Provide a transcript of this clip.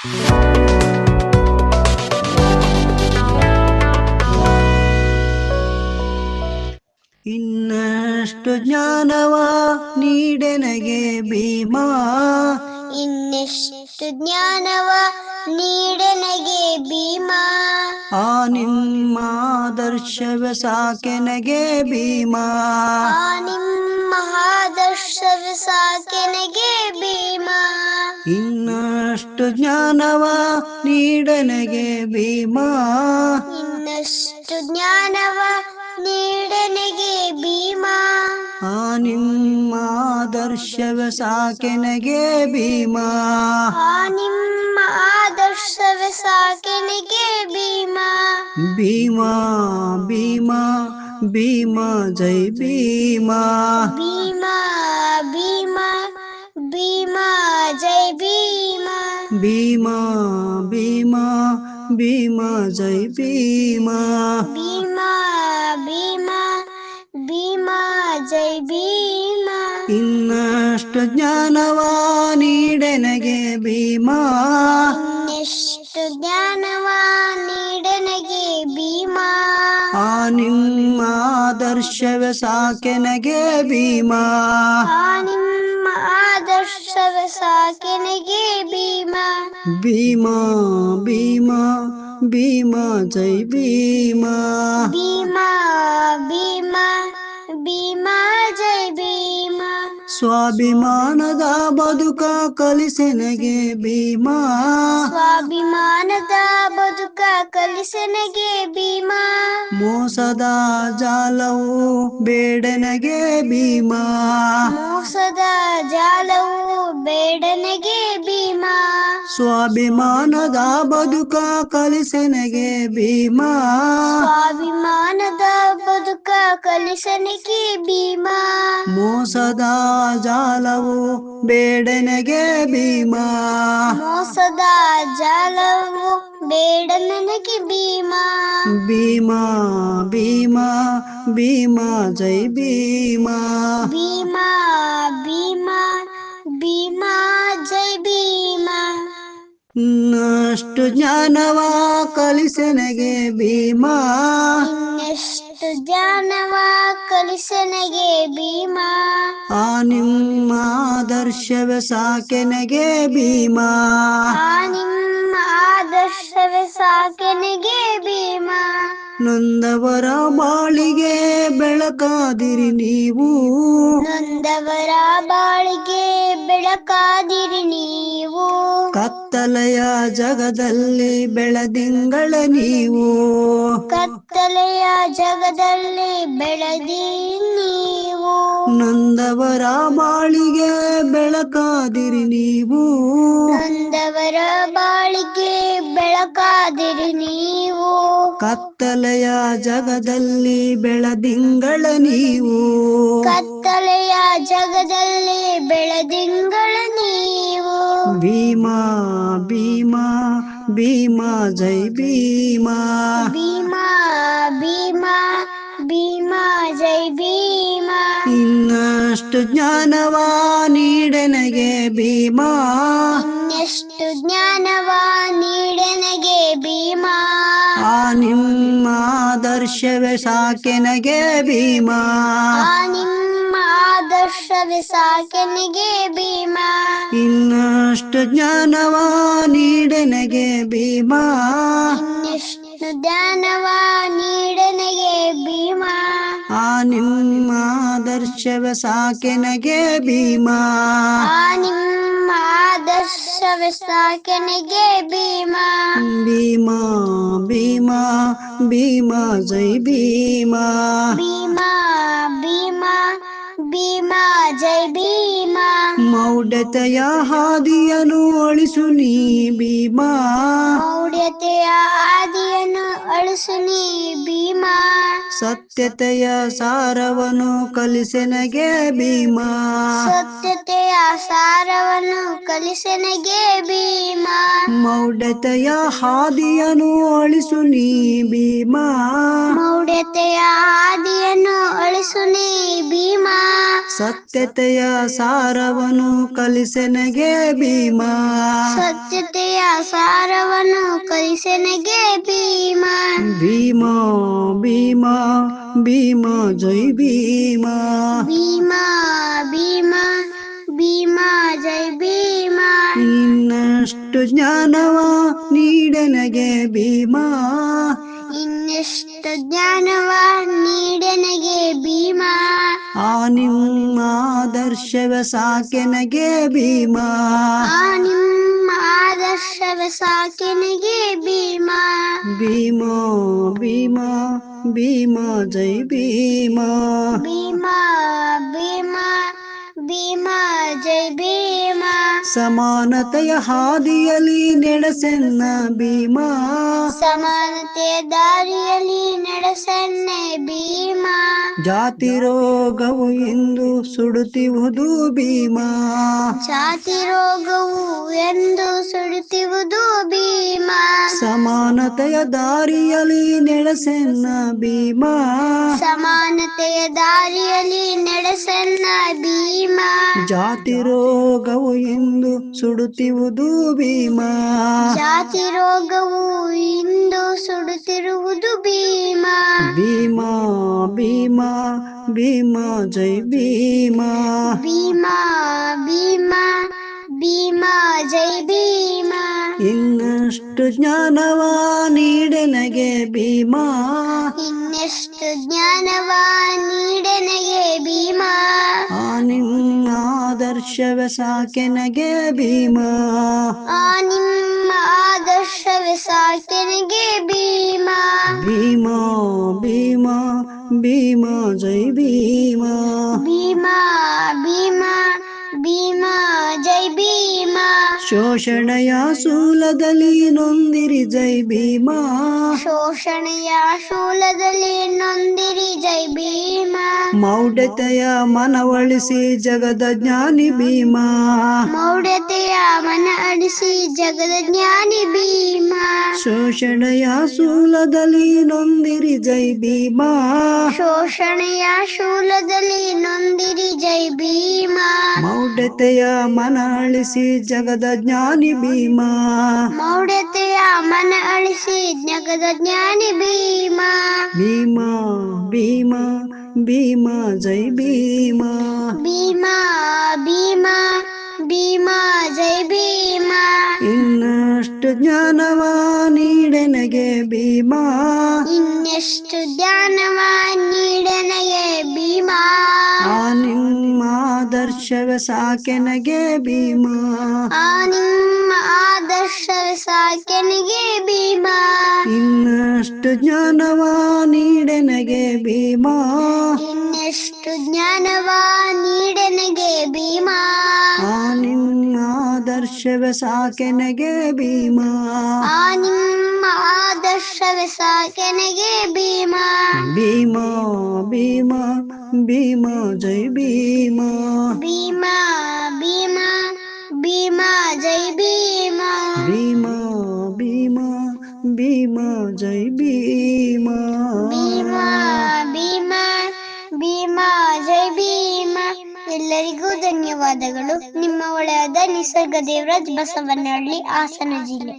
ಇನ್ನಷ್ಟು ಜ್ಞಾನವ ನೀಡೆನಗೆ ಭೀಮಾ. ಇನ್ನಷ್ಟು ಜ್ಞಾನವ ನೀಡೆನಗೆ ಭೀಮಾ. ಆ ನಿಮ್ಮ ಆದರ್ಶವ ಸಾಕೆನಗೆ ಭೀಮಾ. ನಿಮ್ಮಾದರ್ಶವ ಸಾಕೆನಗೆ ಭೀಮಾ. ಇನ್ನಷ್ಟು ಜ್ಞಾನವ ನೀಡನಗೆ ಭೀಮಾ. ಇನ್ನಷ್ಟು ಜ್ಞಾನವ ನೀಡನಗೆ ಭೀಮಾ. ಆ ನಿಮ್ಮ ಆದರ್ಶವ ಸಾಕೆನಗೆ ಭೀಮಾ. ಆ ನಿಮ್ಮ ಆದರ್ಶವ ಸಾಕೆನಗೆ ಭೀಮಾ. ಭೀಮಾ ಭೀಮಾ ಭೀಮಾ ಜೈ ಭೀಮಾ. ಭೀಮಾ ಭೀಮಾ ಭೀಮಾ ಜೈ ಭೀಮಾ. ಭೀಮಾ ಭೀಮಾ ಭೀಮಾ ಜೈ ಭೀಮಾ ಭೀಮಾ. ಇನ್ನಷ್ಟು ಜ್ಞಾನವ ನೀಡೆನಗೆ ಭೀಮಾ. ಎಷ್ಟು ಜ್ಞಾನವ ನೀಡನಗೆ ಭೀಮಾ. ಆ ನಿಮ್ಮ ಆದರ್ಶವ ಸಾಕೆನಗೆ ಭೀಮಾ. ಆ ನಿಮ್ಮ ಆದರ್ಶವ ಸಾಕೆನಗೆ ಭೀಮಾ. ಭೀಮಾ ಭೀಮಾ ಭೀಮಾ ಜೈ ಭೀಮಾ. ಭೀಮಾ ಭೀಮಾ ಭೀಮಾ ಜೈ ಸ್ವಾಭಿಮಾನದ ಬದುಕ ಕಲಿಸೆನಗೆ ಭೀಮಾ. ಸ್ವಾಭಿಮಾನದ ಬದುಕ ಕಲಿಸೆನಗೆ ಭೀಮಾ. ಮೋಸದ ಜಾಲವು ಬೇಡನಗೆ ಭೀಮಾ. ಮೋಸದ ಸ್ವಾಭಿಮಾನದ ಬದುಕ ಕಲಿಸನೆಗೆ ಭೀಮಾ. ಸ್ವಾಭಿಮಾನದ ಬದುಕ ಕಲಿಸನೆಗೆ ಭೀಮಾ. ಮೋಸದ ಜಾಲವು ಬೇಡನೆಗೆ ಭೀಮಾ. ಮೋಸದ ಜಾಲವು ಬೇಡನೆಗೆ ಭೀಮಾ. ಭೀಮಾ ಭೀಮಾ ಭೀಮಾ ಜೈ ಭೀಮಾ. ಭೀಮಾ ಭೀಮಾ ಭೀಮಾ ಜೈ ಭೀಮಾ. ಇನ್ನಷ್ಟು ಜ್ಞಾನವ ಕಲಿಸನಗೆ ಭೀಮಾ. ಎಷ್ಟು ಜ್ಞಾನವ ಕಲಿಸನಗೆ ಭೀಮಾ. ಆ ನಿಮ್ಮ ಆದರ್ಶವ ಸಾಕೆನಗೆ ಭೀಮಾ. ಆ ನಿಮ್ಮ ಆದರ್ಶವ ಸಾಕೆನಗೆ ಭೀಮಾ. ನೊಂದವರ ಬಾಳಿಗೆ ಬೆಳಕಾದಿರಿ ನೀವು. ನೊಂದವರ ಬಾಳಿಗೆ ಬೆಳಕಾದಿರಿ ನೀವು. ಕತ್ತಲೆಯ ಜಗದಲ್ಲಿ ಬೆಳದಿಂಗಳ ನೀವು. ಕತ್ತಲೆಯ ಜಗದಲ್ಲಿ ಬೆಳದಿ ನೀವು. ನಂದವರ ಬಾಳಿಗೆ ಬೆಳಕಾದಿರಿ ನೀವು. ನಂದವರ ಬಾಳಿಗೆ ಬೆಳಕಾದಿರಿ ನೀವು. ಕತ್ತಲೆಯ ಜಗದಲ್ಲಿ ಬೆಳದಿಂಗಳ ನೀವು. ಕತ್ತಲೆಯ ಜಗದಲ್ಲಿ ಬೆಳದಿಂಗಳ ನೀವು. ಭೀಮಾ ಭೀಮಾ ಭೀಮಾ ಜೈ ಭೀಮಾ. ಭೀಮಾ ಭೀಮಾ ಭೀಮಾ ಜೈ ಭೀಮಾ. ಇನ್ನಷ್ಟು ಜ್ಞಾನವ ನೀಡನಗೆ ಭೀಮಾ. ಇನ್ನಷ್ಟು ಜ್ಞಾನವ ನೀಡನಗೆ ಭೀಮಾ. ಆ ನಿಮ್ಮ ಆದರ್ಶವೇ ಸಾಕೆನಗೆ ಭೀಮಾ. ನಿಮ್ಮ ಆದರ್ಶವೇ ಸಾಕೆನಿಗೆ ಭೀಮಾ. ಇನ್ನಷ್ಟು ಜ್ಞಾನವ ನೀಡನಗೆ ಭೀಮ. ಇನ್ನಷ್ಟು ಜ್ಞಾನವ ನೀಡನಗೆ ಭೀಮ. ಆ ನಿಮ್ಮ ದರ್ಶವ ಸಾಕೆನಗೆ ಭೀಮ. ಆ ನಿಮ್ಮ ದರ್ಶವ ಸಾಕೆನಗೆ ಭೀಮ. ಭೀಮ ಭೀಮ ಭೀಮ ಜೈ ಭೀಮ. ಭೀಮ ಭೀಮಾ. ಭೀಮಾ ಜೈ ಭೀಮಾ. ಮೌಢ್ಯತೆಯ ಹಾದಿಯನ್ನು ಅಳಿಸು ನೀ ಭೀಮಾ. ಮೌಢ್ಯತೆಯ ಆದಿಯನ್ನು ಅಳಿಸು ನೀ ಭೀಮಾ. ಸತ್ಯತೆಯ ಸಾರವನ್ನು ಕಲಿಸೆನಗೆ ಭೀಮಾ. ಸತ್ಯತೆಯ ಸಾರವನ್ನು ಕಲಿಸನಗೆ ಭೀಮ. ಮೌಢತೆಯ ಹಾದಿಯನ್ನು ಅಳಿಸು ನೀ ಭೀಮ. ಮೌಢತೆಯ ಹಾದಿಯನ್ನು ಅಳಿಸು ನೀ ಭೀಮ. ಸತ್ಯತೆಯ ಸಾರವನ್ನು ಕಲಿಸೆನಗೆ ಭೀಮ. ಸತ್ಯತೆಯ ಸಾರವನ್ನು ಕಲಿಸೆನಗೆ ಭೀಮ. ಭೀಮ ಭೀಮ ಭೀಮ ಜೈ ಭೀಮ. ಭೀಮ ಭೀಮಾ. ಭೀಮಾ ಜೈ ಭೀಮಾ. ಇನ್ನಷ್ಟು ಜ್ಞಾನವ ನೀಡನಗೆ ಭೀಮಾ. ಇನ್ನೆಷ್ಟು ಜ್ಞಾನವ ನೀಡನಗೆ ಭೀಮಾ. ಆ ನಿಮ್ಮ ಆದರ್ಶವ ಸಾಕೆನಗೆ ಭೀಮಾ. ಆ ನಿಮ್ಮ ಆದರ್ಶವ ಸಾಕೆನಗೆ ಭೀಮಾ. ಭೀಮಾ ಭೀಮಾ ಭೀಮ ಜೈ ಭೀಮಾ. ಭೀಮಾ. ಭೀಮಾ ಜೈ ಭೀಮಾ. ಸಮಾನತೆಯ ಹಾದಿಯಲ್ಲಿ ನಡೆಸೆನ್ನ ಭೀಮಾ. ಸಮಾನತೆಯ ದಾರಿಯಲ್ಲಿ ನಡೆಸನ್ನೆ ಭೀಮಾ. ಜಾತಿ ರೋಗವು ಎಂದು ಸುಡುತ್ತಿರುವುದು ಭೀಮಾ. ಜಾತಿ ರೋಗವು ಎಂದು ಸುಡುತ್ತಿರುವುದು ಭೀಮಾ. ಸಮಾನತೆಯ ದಾರಿಯಲ್ಲಿ ನಡೆಸೆನ್ನ ಭೀಮಾ. ಸಮಾನತೆಯ ದಾರಿಯಲ್ಲಿ ನಡೆಸನ್ನ ಜಾತಿ ರೋಗವು ಇಂದು ಸುಡುತ್ತಿರುವುದು ಭೀಮ. ಜಾತಿ ರೋಗವು ಇಂದು ಸುಡುತ್ತಿರುವುದು ಭೀಮ. ಭೀಮ ಭೀಮ ಭೀಮ ಜೈ ಭೀಮ. ಭೀಮ ಭೀಮ ಭೀಮ ಜೈ ಭೀಮ. ಇನ್ನಷ್ಟು ಜ್ಞಾನವ ನೀಡನಗೆ ಭೀಮ. ಇನ್ನಷ್ಟು ಜ್ಞಾನವ ನೀಡನಗೆ ಭೀಮಾ. ಆದರ್ಶವ ಸಾಕೆನಗೆ ಭೀಮಾ ಆ ನಿಮ್ಮ ಆದರ್ಶವೇ ಸಾಕೆನಗೆ ಭೀಮಾ ಭೀಮಾ ಭೀಮಾ ಭೀಮಾ ಶೋಷಣೆಯ ಶೂಲದಲ್ಲಿ ನೊಂದಿರಿ ಜೈ ಭೀಮಾ. ಶೋಷಣೆಯ ಶೂಲದಲ್ಲಿ ನೊಂದಿರಿ ಜೈ ಭೀಮಾ. ಮೌಢ್ಯತೆಯ ಮನವಳಿಸಿ ಜಗದ ಜ್ಞಾನಿ ಭೀಮಾ. ಮೌಢ್ಯತೆಯ ಮನ ಅಳಿಸಿ ಜಗದ ಜ್ಞಾನಿ ಭೀಮಾ. ಶೋಷಣೆಯ ಶೂಲದಲ್ಲಿ ನೊಂದಿರಿ ಜೈ ಭೀಮಾ. ಶೋಷಣೆಯ ಶೂಲದಲ್ಲಿ ನೊಂದಿರಿ ಜೈ ಭೀಮಾ. ಮೌಢ್ಯತೆಯ ಮನ ಅಳಿಸಿ ಜಗದ ಜ್ಞಾನಿ ಭೀಮಾ. ಮೌಢ್ಯತೆಯ ಮನ ಅಳಿಸಿ ಜ್ಞಗದ ಜ್ಞಾನಿ ಭೀಮಾ. ಭೀಮಾ ಭೀಮಾ ಭೀಮಾ ಜೈ ಭೀಮಾ. ಭೀಮಾ ಭೀಮಾ ಭೀಮಾ ಜೈ ಭೀಮಾ. ಇನ್ನಷ್ಟು ಜ್ಞಾನವ ನೀಡನಗೆ ಭೀಮಾ. ಇನ್ನೆಷ್ಟು ಜ್ಞಾನವ ನೀಡನಗೆ ಭೀಮಾ. ಆ ಆದರ್ಶವ ಸಾಕೆನಗೆ ಭೀಮ. ಆ ನಿಮ್ಮ ಆದರ್ಶವ ಸಾಕೆನಗೆ ಭೀಮ. ಇನ್ನಷ್ಟು ಜ್ಞಾನವ ನೀಡನಗೆ ಭೀಮ. ಇನ್ನಷ್ಟು ಜ್ಞಾನವ ನೀಡನಗೆ ಭೀಮಾ. ಆದರ್ಶವ ಸಾಕೆನಗೆ ಭೀಮಾ ಆ ನಿಮ್ಮ ಆದರ್ಶವ ಸಾಕೆನಗೆ ಭೀಮಾ ಭೀಮಾ ಭೀಮಾ ಭೀಮಾ ಜೈ ಭೀಮಾ. ಭೀಮಾ ಭೀಮಾ ಭೀಮಾ ಜೈ ಭೀಮಾ. ಭೀಮ ಭೀಮ ಭೀಮಾ ಜೈ ಭೀಮಾ. ಭೀಮಾ ಭೀಮಾ ಭೀಮಾ ಜೈ ಭೀಮಾ. ಎಲ್ಲರಿಗೂ ಧನ್ಯವಾದಗಳು. ಒಳ್ಳೆಯದ ನಿಸರ್ಗ ದೇವರಾಜ್ ಬಸವನಹಳ್ಳಿ ಹಾಸನ ಜಿಲ್ಲೆ